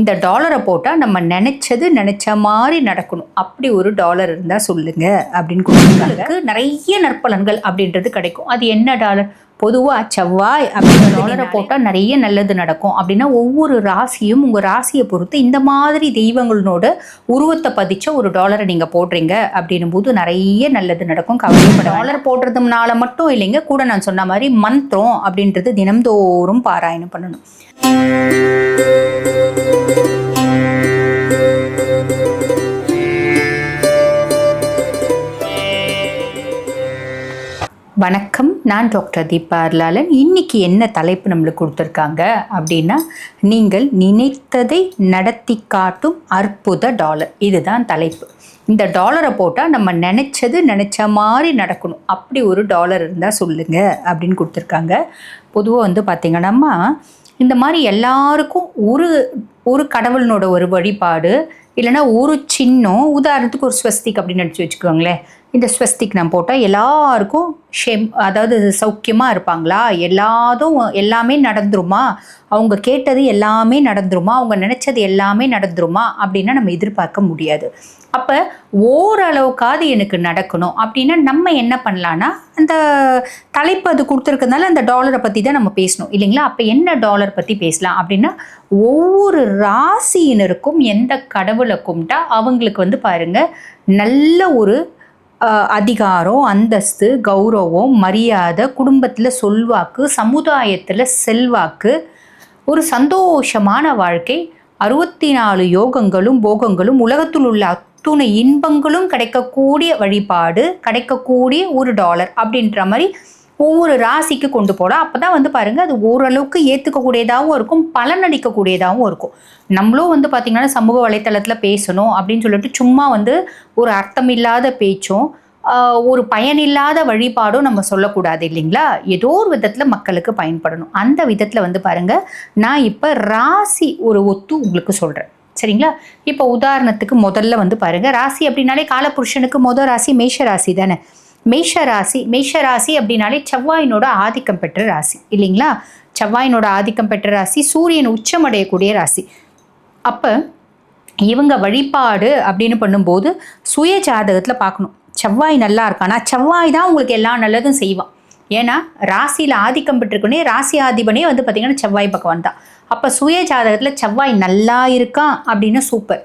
இந்த டாலரை போட்டால் நம்ம நினைச்சது நினைச்ச மாதிரி நடக்கணும். அப்படி ஒரு டாலர் இருந்தால் சொல்லுங்க அப்படின்னு கொடுத்துருக்காங்க. நிறைய நற்பலன்கள் அப்படின்றது கிடைக்கும். அது என்ன டாலர் பொதுவாக செவ்வாய் அப்படின்ற டாலரை போட்டால் நிறைய நல்லது நடக்கும். அப்படின்னா ஒவ்வொரு ராசியும் உங்கள் ராசியை பொறுத்து இந்த மாதிரி தெய்வங்களோட உருவத்தை பதிச்ச ஒரு டாலரை நீங்கள் போடுறீங்க அப்படின்னும் போது நிறைய நல்லது நடக்கும். கவலைப்பட டாலர் போடுறதுனால மட்டும் இல்லைங்க. கூட நான் சொன்ன மாதிரி மந்திரம் அப்படின்றது தினம்தோறும் பாராயணம் பண்ணணும். வணக்கம். நான் டாக்டர் தீபா அர்லாலன் இன்னைக்கு என்ன தலைப்பு நம்மளுக்கு கொடுத்துருக்காங்க அப்படின்னா நீங்கள் நினைத்ததை நடத்தி காட்டும் அற்புத டாலர் இதுதான் தலைப்பு. இந்த டாலரை போட்டால் நம்ம நினச்சது நினச்ச மாதிரி நடக்கணும். அப்படி ஒரு டாலர் இருந்தால் சொல்லுங்க அப்படின்னு கொடுத்துருக்காங்க. பொதுவாக வந்து பார்த்திங்கன்னா இந்த மாதிரி எல்லாருக்கும் ஒரு ஒரு கடவுளினோட ஒரு வழிபாடு இல்லைன்னா ஒரு சின்னம் உதாரணத்துக்கு ஒரு ஸ்வஸ்திக் அப்படின்னு நினச்சி வச்சுக்கோங்களேன். இந்த ஸ்வஸ்திக் நான் போட்டால் எல்லாருக்கும் ஷெம் அதாவது சௌக்கியமாக இருப்பாங்களா? எல்லாதும் எல்லாமே நடந்துருமா? அவங்க கேட்டது எல்லாமே நடந்துருமா? அவங்க நினச்சது எல்லாமே நடந்துருமா? அப்படின்னா நம்ம எதிர்பார்க்க முடியாது. அப்போ ஓரளவுக்காவது எனக்கு நடக்கணும். அப்படின்னா நம்ம என்ன பண்ணலான்னா அந்த தலைப்பு அது கொடுத்துருக்கனால அந்த டாலரை பற்றி தான் நம்ம பேசணும். இல்லைங்களா? அப்போ என்ன டாலர் பற்றி பேசலாம்? அப்படின்னா ஒவ்வொரு ராசியினருக்கும் எந்த கடவுளை கும்பிட்டா அவங்களுக்கு வந்து பாருங்க நல்ல ஒரு அதிகாரம் அந்தஸ்து கௌரவம் மரியாதை குடும்பத்தில் சொல்வாக்கு சமுதாயத்தில் செல்வாக்கு ஒரு சந்தோஷமான வாழ்க்கை அறுபத்தி நாலு யோகங்களும் போகங்களும் உலகத்தில் உள்ள அத்துணை இன்பங்களும் கிடைக்கக்கூடிய வழிபாடு கிடைக்கக்கூடிய ஒரு டாலர் அப்படின்ற மாதிரி ஒவ்வொரு ராசிக்கு கொண்டு போகலாம் அப்போ தான் வந்து பாருங்கள் அது ஓரளவுக்கு ஏற்றுக்கக்கூடியதாகவும் இருக்கும் பலனளிக்கக்கூடியதாகவும் இருக்கும். நம்மளும் வந்து பார்த்திங்கன்னா சமூக வலைத்தளத்தில் பேசணும் அப்படின்னு சொல்லிட்டு சும்மா வந்து ஒரு அர்த்தமில்லாத பேச்சும் ஒரு பயனில்லாத வழிபாடும் நம்ம சொல்லக்கூடாது இல்லைங்களா? ஏதோ ஒரு விதத்தில் மக்களுக்கு பயன்படணும். அந்த விதத்தில் வந்து பாருங்கள் நான் இப்போ ராசி ஒரு ஒத்து உங்களுக்கு சொல்கிறேன் சரிங்களா? இப்போ உதாரணத்துக்கு முதல்ல வந்து பாருங்கள் ராசி அப்படின்னாலே காலபுருஷனுக்கு முதல் ராசி மேஷ ராசி தானே. மேஷ ராசி மேஷ ராசி அப்படின்னாலே செவ்வாயினோட ஆதிக்கம் பெற்ற ராசி இல்லைங்களா? செவ்வாயினோட ஆதிக்கம் பெற்ற ராசி சூரியன் உச்சமடையக்கூடிய ராசி. அப்போ இவங்க வழிபாடு அப்படின்னு பண்ணும்போது சுய ஜாதகத்தில் பார்க்கணும். செவ்வாய் நல்லா இருக்கானா? செவ்வாய் தான் உங்களுக்கு எல்லா நல்லதும் செய்வான். ஏன்னா ராசியில் ஆதிக்கம் பெற்றிருக்கனே ராசி ஆதிபனே வந்து பார்த்திங்கன்னா செவ்வாய் பகவான் தான். அப்போ சுய ஜாதகத்தில் செவ்வாய் நல்லா இருக்கான் அப்படின்னு சூப்பர்.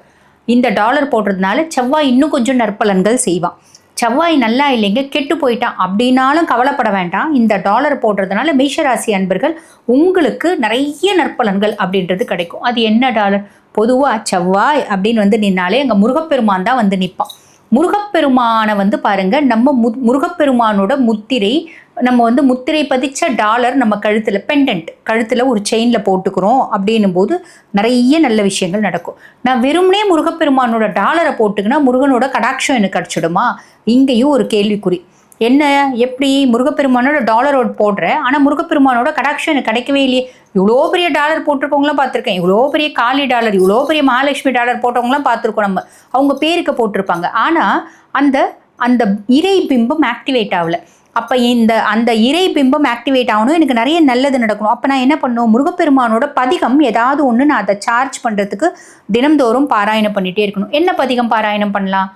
இந்த டாலர் போடுறதுனால செவ்வாய் இன்னும் கொஞ்சம் நற்பலன்கள் செய்வான். செவ்வாய் நல்லா இல்லைங்க கெட்டு போயிட்டான் அப்படின்னாலும் கவலைப்பட வேண்டாம். இந்த டாலர் போடுறதுனால மேஷராசி அன்பர்கள் உங்களுக்கு நிறைய நற்பலன்கள் அப்படின்றது கிடைக்கும். அது என்ன டாலர் பொதுவாக செவ்வாய் அப்படின்னு வந்து நின்னாலே அங்கே முருகப்பெருமான் தான் வந்து நிற்பான் முருகப்பெருமானை வந்து பாருங்க நம்ம மு முருகப்பெருமானோட முத்திரை நம்ம வந்து முத்திரை பதிச்ச டாலர் நம்ம கழுத்தில் பெண்டன்ட் கழுத்தில் ஒரு செயினில் போட்டுக்கிறோம் அப்படின்னும் போது நிறைய நல்ல விஷயங்கள் நடக்கும். நான் வெறுமனே முருகப்பெருமானோட டாலரை போட்டுக்கினா முருகனோட கடாட்சம் எனக்கு கிடச்சிடுமா இங்கேயும் ஒரு கேள்விக்குறி. என்ன? எப்படி? முருகப்பெருமானோட டாலரோட போடுறேன். ஆனால் முருகப்பெருமானோட கடாட்சம் கிடைக்கவே இல்லையே. இவ்வளோ பெரிய டாலர் போட்டிருக்கவங்களாம் பார்த்துருக்கேன். இவ்வளோ பெரிய காளி டாலர் இவ்வளோ பெரிய மகாலட்சுமி டாலர் போட்டவங்களாம் பார்த்துருக்கோம் நம்ம. அவங்க பேருக்கு போட்டிருப்பாங்க. ஆனால் அந்த அந்த இறை பிம்பம் ஆக்டிவேட் ஆகல. அப்போ இந்த அந்த இறை பிம்பம் ஆக்டிவேட் ஆகணும். எனக்கு நிறைய நல்லது நடக்கணும். அப்போ நான் என்ன பண்ணும்? முருகப்பெருமானோட பதிகம் ஏதாவது ஒன்று நான் அதை சார்ஜ் பண்ணுறதுக்கு தினம்தோறும் பாராயணம் பண்ணிகிட்டே இருக்கணும். என்ன பதிகம் பாராயணம் பண்ணலாம்?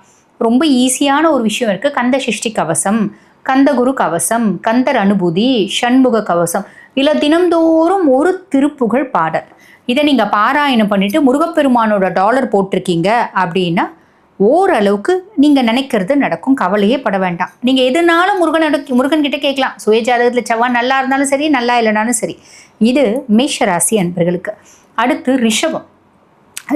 ரொம்ப ஈஸியான ஒரு விஷயம் இருக்குது கந்த சிருஷ்டி கவசம் கந்தகுரு கவசம் கந்தர் அனுபூதி ஷண்முக கவசம். இல்லை தினம்தோறும் ஒரு திருப்புகழ் பாடல். இதை நீங்கள் பாராயணம் பண்ணிவிட்டு முருகப்பெருமானோட டாலர் போட்டிருக்கீங்க அப்படின்னா ஓரளவுக்கு நீங்கள் நினைக்கிறது நடக்கும். கவலையே பட வேண்டாம். நீங்கள் எதுனாலும் முருகன் முருகன்கிட்ட கேட்கலாம். சுயஜாதகத்தில் செவ்வாய் நல்லா இருந்தாலும் சரி நல்லா இல்லைனாலும் சரி. இது மேஷராசி அன்பர்களுக்கு. அடுத்து ரிஷபம்.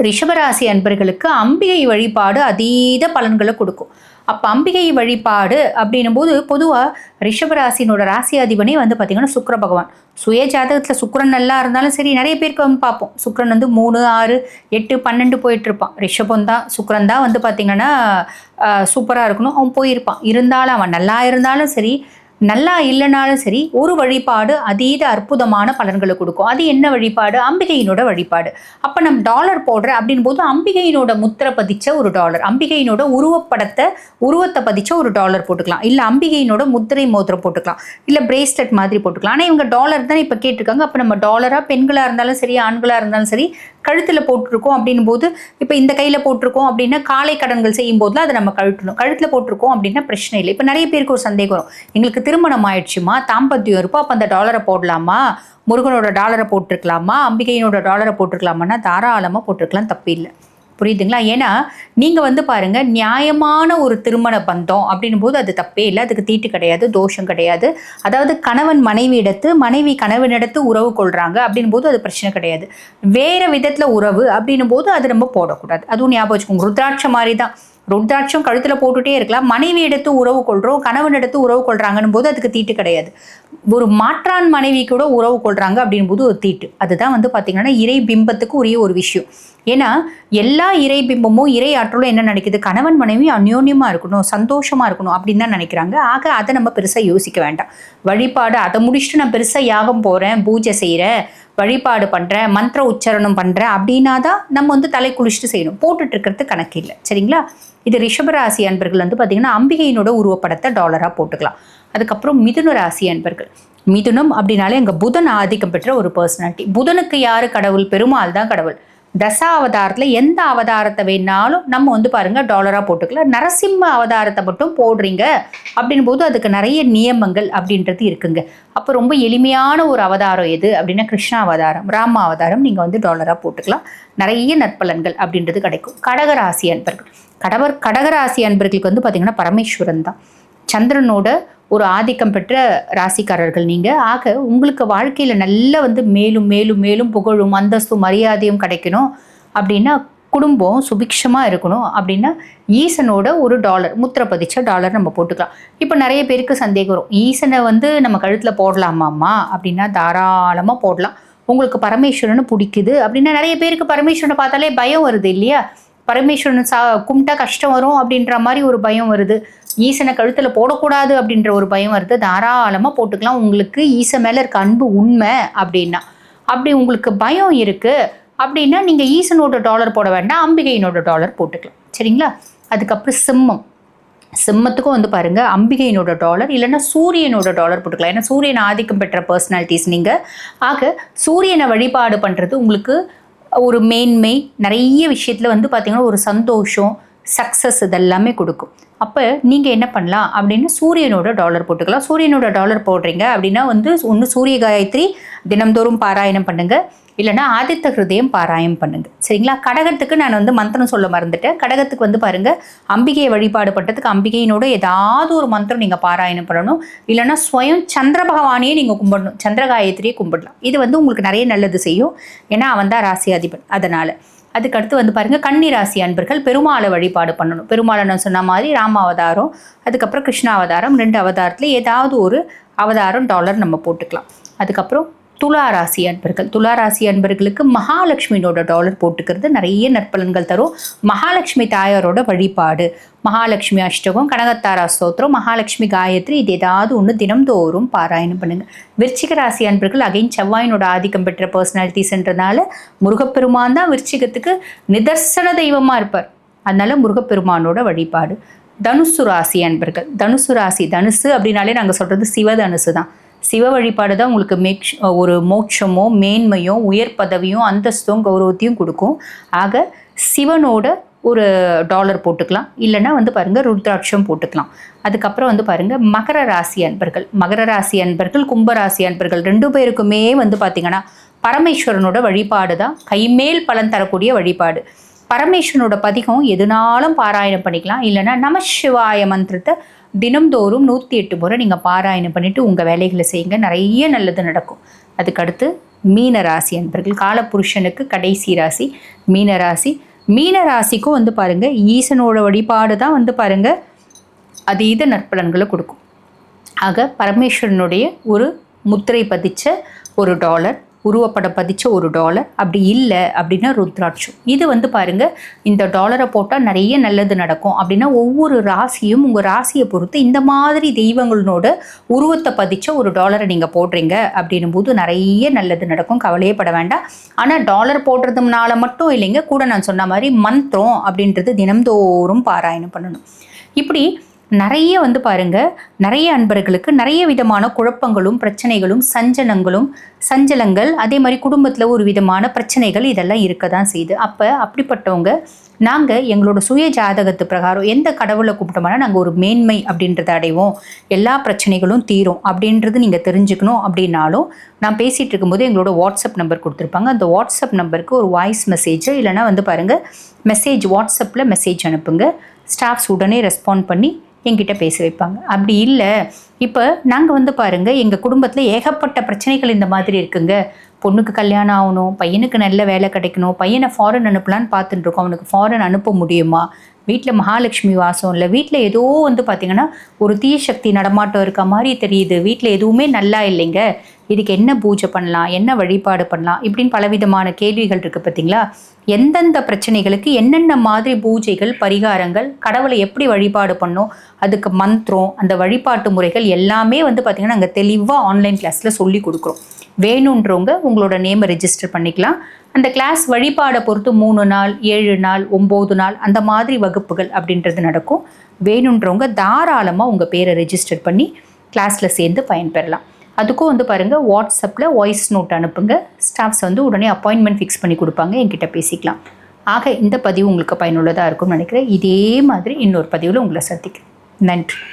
ரிஷபராசி அன்பர்களுக்கு அம்பிகை வழிபாடு அதீத பலன்களை கொடுக்கும். அப்போ அம்பிகை வழிபாடு அப்படின்னும் போது பொதுவாக ரிஷபராசினோட ராசி அதிபனே வந்து பார்த்திங்கன்னா சுக்கர பகவான். சுய ஜாதகத்தில் சுக்கரன் நல்லா இருந்தாலும் சரி நிறைய பேருக்கு வந்து பார்ப்போம். சுக்கரன் வந்து மூணு ஆறு எட்டு பன்னெண்டு போயிட்டு இருப்பான். ரிஷபம் தான் சுக்கரன் தான் வந்து பார்த்திங்கன்னா சூப்பராக இருக்கணும். அவன் போயிருப்பான். இருந்தாலும் அவன் நல்லா இருந்தாலும் சரி நல்லா இல்லைனாலும் சரி ஒரு வழிபாடு அதீத அற்புதமான பலன்களை கொடுக்கும். அது என்ன வழிபாடு? அம்பிகையினோட வழிபாடு. அப்போ நம்ம டாலர் போடுற அப்படின் போது அம்பிகையினோட முத்திரை பதிச்ச ஒரு டாலர் அம்பிகையினோட உருவப்படத்தை உருவத்தை பதிச்ச ஒரு டாலர் போட்டுக்கலாம். இல்லை அம்பிகையினோட முத்திரை மோதிரம் போட்டுக்கலாம். இல்லை பிரேஸ்லெட் மாதிரி போட்டுக்கலாம். ஆனால் இவங்க டாலர் தான் இப்போ கேட்டிருக்காங்க. அப்போ நம்ம டாலராக பெண்களாக இருந்தாலும் சரி ஆண்களாக இருந்தாலும் சரி கழுத்தில் போட்டிருக்கோம் அப்படின் போது இப்போ இந்த கையில் போட்டிருக்கோம் அப்படின்னா காலை கடன்கள் செய்யும் போதுலாம் அதை நம்ம கழட்டணும். கழுத்தில் போட்டிருக்கோம் அப்படின்னா பிரச்சனை இல்லை. இப்போ நிறைய பேருக்கு ஒரு சந்தேகம் எங்களுக்கு திருமணம் ஆயிடுச்சுமா தாம்பத்தியம் இருப்போம் அப்போ அந்த டாலரை போடலாமா? முருகனோட டாலரை போட்டிருக்கலாமா? அம்பிகையினோட டாலரை போட்டிருக்கலாமான்னா தாராளமாக போட்டிருக்கலாம். தப்பு இல்லை புரியுதுங்களா? ஏன்னா நீங்கள் வந்து பாருங்க நியாயமான ஒரு திருமண பந்தம் அப்படின்னும் போது அது தப்பே இல்லை. அதுக்கு தீட்டு கிடையாது தோஷம் கிடையாது. அதாவது கணவன் மனைவி இடத்து மனைவி கணவனிடத்து உறவு கொள்கிறாங்க அப்படின் போது அது பிரச்சனை கிடையாது. வேறு விதத்தில் உறவு அப்படின்னும் போது அது நம்ம போடக்கூடாது. அதுவும் ஞாபகம் வச்சுக்கோங்க ருத்ராட்சம் மாதிரி தான் ருத்ராட்சம் கழுத்தில் போட்டுகிட்டே இருக்கலாம். மனைவி எடுத்து உறவு கொள்கிறோம் கணவன் எடுத்து உறவு கொள்றாங்கன்னு போது அதுக்கு தீட்டு கிடையாது. ஒரு மாற்றான் மனைவி கூட உறவு கொள்கிறாங்க அப்படின் போது ஒரு தீட்டு. அதுதான் வந்து பார்த்தீங்கன்னா இறை பிம்பத்துக்கு உரிய ஒரு விஷயம். ஏன்னா எல்லா இறை பிம்பமும் இறை ஆற்றலும் என்ன நினைக்குது? கணவன் மனைவி அந்யோன்யமாக இருக்கணும் சந்தோஷமாக இருக்கணும் அப்படின்னு தான் நினைக்கிறாங்க. ஆக அதை நம்ம பெருசாக யோசிக்க வேண்டாம். வழிபாடு அதை முடிச்சுட்டு நான் பெருசாக யாகம் போகிறேன் பூஜை செய்கிறேன் வழிபாடு பண்ணுறேன் மந்திர உச்சாரணம் பண்ணுறேன் அப்படின்னா தான் நம்ம வந்து தலை குளிச்சுட்டு செய்யணும். போட்டுட்டு இருக்கிறது கணக்கு இல்லை. சரிங்களா? இது ரிஷபராசி அன்பர்கள் வந்து பார்த்திங்கன்னா அம்பிகையினோட உருவப்படத்தை டாலராக போட்டுக்கலாம். அதுக்கப்புறம் மிதுன ராசி அன்பர்கள். மிதுனம் அப்படின்னாலே அங்கே புதன் ஆதிக்கம் பெற்ற ஒரு பர்சனாலிட்டி புதனுக்கு யார் கடவுள்? பெருமாள் தான் கடவுள். தசா அவதாரத்தில் எந்த அவதாரத்தை வேணாலும் நம்ம வந்து பாருங்கள் டாலராக போட்டுக்கலாம். நரசிம்ம அவதாரத்தை மட்டும் போடுறீங்க அப்படின் போது அதுக்கு நிறைய நியமங்கள் அப்படின்றது இருக்குங்க. அப்போ ரொம்ப எளிமையான ஒரு அவதாரம் எது அப்படின்னா கிருஷ்ணா அவதாரம் ராம அவதாரம் நீங்கள் வந்து டாலராக போட்டுக்கலாம். நிறைய நற்பலன்கள் அப்படின்றது கிடைக்கும். கடகராசி அன்பர்கள். கடவர் கடகராசி அன்பர்களுக்கு வந்து பார்த்திங்கன்னா பரமேஸ்வரன் தான். சந்திரனோட ஒரு ஆதிக்கம் பெற்ற ராசிக்காரர்கள் நீங்கள் ஆக உங்களுக்கு வாழ்க்கையில் நல்ல வந்து மேலும் மேலும் மேலும் புகழும் அந்தஸ்தும் மரியாதையும் கிடைக்கணும். அப்படின்னா குடும்பம் சுபிக்ஷமாக இருக்கணும். அப்படின்னா ஈசனோட ஒரு டாலர் முத்திரை பதிச்ச டாலர் நம்ம போட்டுக்கலாம். இப்போ நிறைய பேருக்கு சந்தேகம் வரும். ஈசனை வந்து நம்ம கழுத்தில் போடலாமாம்மா? அப்படின்னா தாராளமாக போடலாம். உங்களுக்கு பரமேஸ்வரன் பிடிக்குது. அப்படின்னா நிறைய பேருக்கு பரமேஸ்வரனை பார்த்தாலே பயம் வருது இல்லையா? பரமேஸ்வரன் சா கும்பிட்டா கஷ்டம் வரும் அப்படின்ற மாதிரி ஒரு பயம் வருது. ஈசனை கழுத்தில் போடக்கூடாது அப்படின்ற ஒரு பயம் வருது. தாராளமாக போட்டுக்கலாம். உங்களுக்கு ஈசன் மேலே இருக்க அன்பு உண்மை அப்படின்னா. அப்படி உங்களுக்கு பயம் இருக்குது அப்படின்னா நீங்கள் ஈசனோட டாலர் போட வேண்டாம். அம்பிகையினோட டாலர் போட்டுக்கலாம். சரிங்களா? அதுக்கப்புறம் சிம்மம். சிம்மத்துக்கும் வந்து பாருங்கள் அம்பிகையினோட டாலர் இல்லைன்னா சூரியனோட டாலர் போட்டுக்கலாம். ஏன்னா சூரியன் ஆதிக்கம் பெற்ற பர்சனாலிட்டிஸ் நீங்கள் ஆக சூரியனை வழிபாடு பண்ணுறது உங்களுக்கு ஒரு மேன்மை. நிறைய விஷயத்தில் வந்து பார்த்திங்கன்னா ஒரு சந்தோஷம் சக்ஸஸ் இதெல்லாமே கொடுக்கும். அப்போ நீங்கள் என்ன பண்ணலாம் அப்படின்னு சூரியனோட டாலர் போட்டுக்கலாம். சூரியனோட டாலர் போடுறீங்க அப்படின்னா வந்து ஒன்று சூரிய காயத்ரி தினம்தோறும் பாராயணம் பண்ணுங்கள் இல்லைன்னா ஆதித்த ஹிருதயம் பாராயம் பண்ணுங்க. சரிங்களா? கடகத்துக்கு நான் வந்து மந்திரம் சொல்ல மறந்துட்டேன். கடகத்துக்கு வந்து பாருங்கள் அம்பிகையை வழிபாடு பண்ணுறதுக்கு அம்பிகையினோட ஏதாவது ஒரு மந்திரம் நீங்கள் பாராயணம் பண்ணணும். இல்லைன்னா ஸ்வயம் சந்திர பகவானையே நீங்கள் கும்பிடணும். சந்திர காயத்ரியே கும்பிடலாம். இது வந்து உங்களுக்கு நிறைய நல்லது செய்யும். ஏன்னா அவன் தான் ராசி அதிபன் அதனால் அதுக்கடுத்து வந்து பாருங்கள் கன்னிராசி அன்பர்கள் பெருமாளை வழிபாடு பண்ணணும். பெருமாளன்னு சொன்ன மாதிரி ராம அவதாரம் அதுக்கப்புறம் கிருஷ்ண அவதாரம் ரெண்டு அவதாரத்தில் ஏதாவது ஒரு அவதாரம் டாலர் நம்ம போட்டுக்கலாம். அதுக்கப்புறம் துலா ராசி அன்பர்கள். துளாராசி அன்பர்களுக்கு மகாலட்சுமியோட டாலர் போட்டுக்கிறது நிறைய நற்பலன்கள் தரும். மகாலட்சுமி தாயாரோட வழிபாடு. மகாலட்சுமி அஷ்டகம் கனகத்தாரா ஸ்தோத்திரம் மகாலட்சுமி காயத்ரி இது ஏதாவது ஒன்று தினம்தோறும் பாராயணம் பண்ணுங்க. விருச்சிக ராசி அன்பர்கள் அகைன் செவ்வாயினோட ஆதிக்கம் பெற்ற பர்சனாலிட்டிஸ்ன்றதுனால முருகப்பெருமான் தான் விருச்சிகத்துக்கு நிதர்சன தெய்வமாக இருப்பார். அதனால முருகப்பெருமானோட வழிபாடு. தனுசு ராசி அன்பர்கள். தனுசு ராசி தனுசு அப்படின்னாலே நாங்கள் சொல்கிறது சிவதனுசு தான். சிவ வழிபாடு தான் உங்களுக்கு மேக் ஒரு மோட்சமோ மேன்மையோ உயர் பதவியும் அந்தஸ்தும் கௌரவத்தையும் கொடுக்கும். ஆக சிவனோட ஒரு டாலர் போட்டுக்கலாம். இல்லைன்னா வந்து பாருங்கள் ருத்ராட்சம் போட்டுக்கலாம். அதுக்கப்புறம் வந்து பாருங்கள் மகர ராசி அன்பர்கள். மகர ராசி அன்பர்கள் கும்பராசி அன்பர்கள் ரெண்டு பேருக்குமே வந்து பார்த்திங்கன்னா பரமேஸ்வரனோட வழிபாடு தான் கைமேல் பலன் தரக்கூடிய வழிபாடு. பரமேஸ்வரனோட பதிகம் எதுனாலும் பாராயணம் பண்ணிக்கலாம். இல்லைன்னா நம சிவாய மந்திரத்தை தினம்தோறும் நூற்றி எட்டு முறை நீங்கள் பாராயணம் பண்ணிவிட்டு உங்கள் வேலைகளை செய்யுங்க. நிறைய நல்லது நடக்கும். அதுக்கடுத்து மீன ராசி அன்பர்கள். காலப்புருஷனுக்கு கடைசி ராசி மீன ராசி. மீன ராசிக்கும் வந்து பாருங்கள் ஈசனோட வழிபாடு தான் வந்து பாருங்கள் அதீத நற்பலன்களை கொடுக்கும். ஆக பரமேஸ்வரனுடைய ஒரு முத்திரை பதிச்ச ஒரு டாலர் உருவப்படம் பதிச்ச ஒரு டாலர் அப்படி இல்லை அப்படின்னா ருத்ராட்சம். இது வந்து பாருங்கள் இந்த டாலரை போட்டால் நிறைய நல்லது நடக்கும். அப்படின்னா ஒவ்வொரு ராசியும் உங்கள் ராசியை பொறுத்து இந்த மாதிரி தெய்வங்களோட உருவத்தை பதிச்ச ஒரு டாலரை நீங்கள் போடுறீங்க அப்படின்னும் போது நிறைய நல்லது நடக்கும். கவலையே பட வேண்டாம். ஆனால் டாலர் போடுறதுனால மட்டும் இல்லைங்க கூட நான் சொன்ன மாதிரி மந்திரம் அப்படின்றது தினம்தோறும் பாராயணம் பண்ணணும். இப்படி நிறைய வந்து பாருங்க நிறைய அன்பர்களுக்கு நிறைய விதமான குழப்பங்களும் பிரச்சனைகளும் சஞ்சலங்களும் சஞ்சலங்கள் அதே மாதிரி குடும்பத்தில் ஒரு விதமான பிரச்சனைகள் இதெல்லாம் இருக்க தான் செய்யுது அப்போ அப்படிப்பட்டவங்க நாங்கள் எங்களோட சுய ஜாதகத்து பிரகாரம் எந்த கடவுளை கூப்பிட்டோம்னா நாங்கள் ஒரு மேன்மை அப்படின்றத அடைவோம். எல்லா பிரச்சனைகளும் தீரும் அப்படின்றது நீங்கள் தெரிஞ்சுக்கணும் அப்படின்னாலும் நான் பேசிகிட்டு இருக்கும்போது எங்களோட வாட்ஸ்அப் நம்பர் கொடுத்துருப்பாங்க. அந்த வாட்ஸ்அப் நம்பருக்கு ஒரு வாய்ஸ் மெசேஜ் இல்லைனா வந்து பாருங்கள் மெசேஜ் வாட்ஸ்அப்பில் மெசேஜ் அனுப்புங்க. ஸ்டாஃப்ஸ் உடனே ரெஸ்பாண்ட் பண்ணி எங்கிட்ட பேச வைப்பாங்க. அப்படி இல்லை. இப்போ நாங்கள் வந்து பாருங்கள் எங்கள் குடும்பத்தில் ஏகப்பட்ட பிரச்சனைகள் இந்த மாதிரி இருக்குங்க. பொண்ணுக்கு கல்யாணம் ஆகணும் பையனுக்கு நல்ல வேலை கிடைக்கணும் பையனை ஃபாரின் அனுப்பலான்னு பார்த்துட்டு இருக்கோம். அவனுக்கு ஃபாரின் அனுப்ப முடியுமா? வீட்டில் மகாலட்சுமி வாசம் இல்லை. வீட்டில் ஏதோ வந்து பார்த்திங்கன்னா ஒரு தீய சக்தி நடமாட்டம் இருக்க மாதிரி தெரியுது. வீட்டில் எதுவுமே நல்லா இல்லைங்க. இதுக்கு என்ன பூஜை பண்ணலாம்? என்ன வழிபாடு பண்ணலாம்? இப்படின்னு பலவிதமான கேள்விகள் இருக்குது பார்த்தீங்களா? எந்தெந்த பிரச்சனைகளுக்கு என்னென்ன மாதிரி பூஜைகள் பரிகாரங்கள் கடவுளை எப்படி வழிபாடு பண்ணும் அதுக்கு மந்திரம் அந்த வழிபாட்டு முறைகள் எல்லாமே வந்து பார்த்திங்கன்னா நாங்கள் தெளிவாக ஆன்லைன் கிளாஸில் சொல்லி கொடுக்குறோம். வேணுன்றவங்க உங்களோட நேமை ரெஜிஸ்டர் பண்ணிக்கலாம். அந்த கிளாஸ் வழிபாடை பொறுத்து மூணு நாள் ஏழு நாள் ஒம்பது நாள் அந்த மாதிரி வகுப்புகள் அப்படின்றது நடக்கும். வேணுன்றவங்க தாராளமாக உங்கள் பேரை ரெஜிஸ்டர் பண்ணி கிளாஸில் சேர்ந்து பயன்பெறலாம். அதுக்கும் வந்து பாருங்கள் வாட்ஸ்அப்பில் வாய்ஸ் நோட் அனுப்புங்க. ஸ்டாஃப்ஸ் வந்து உடனே அப்பாயின்மெண்ட் ஃபிக்ஸ் பண்ணி கொடுப்பாங்க என்கிட்ட பேசிக்கலாம். ஆக இந்த பதிவு உங்களுக்கு பயனுள்ளதாக இருக்கும்னு நினைக்கிறேன். இதே மாதிரி இன்னொரு பதிவில் உங்களை சந்திக்கிறேன். நன்றி.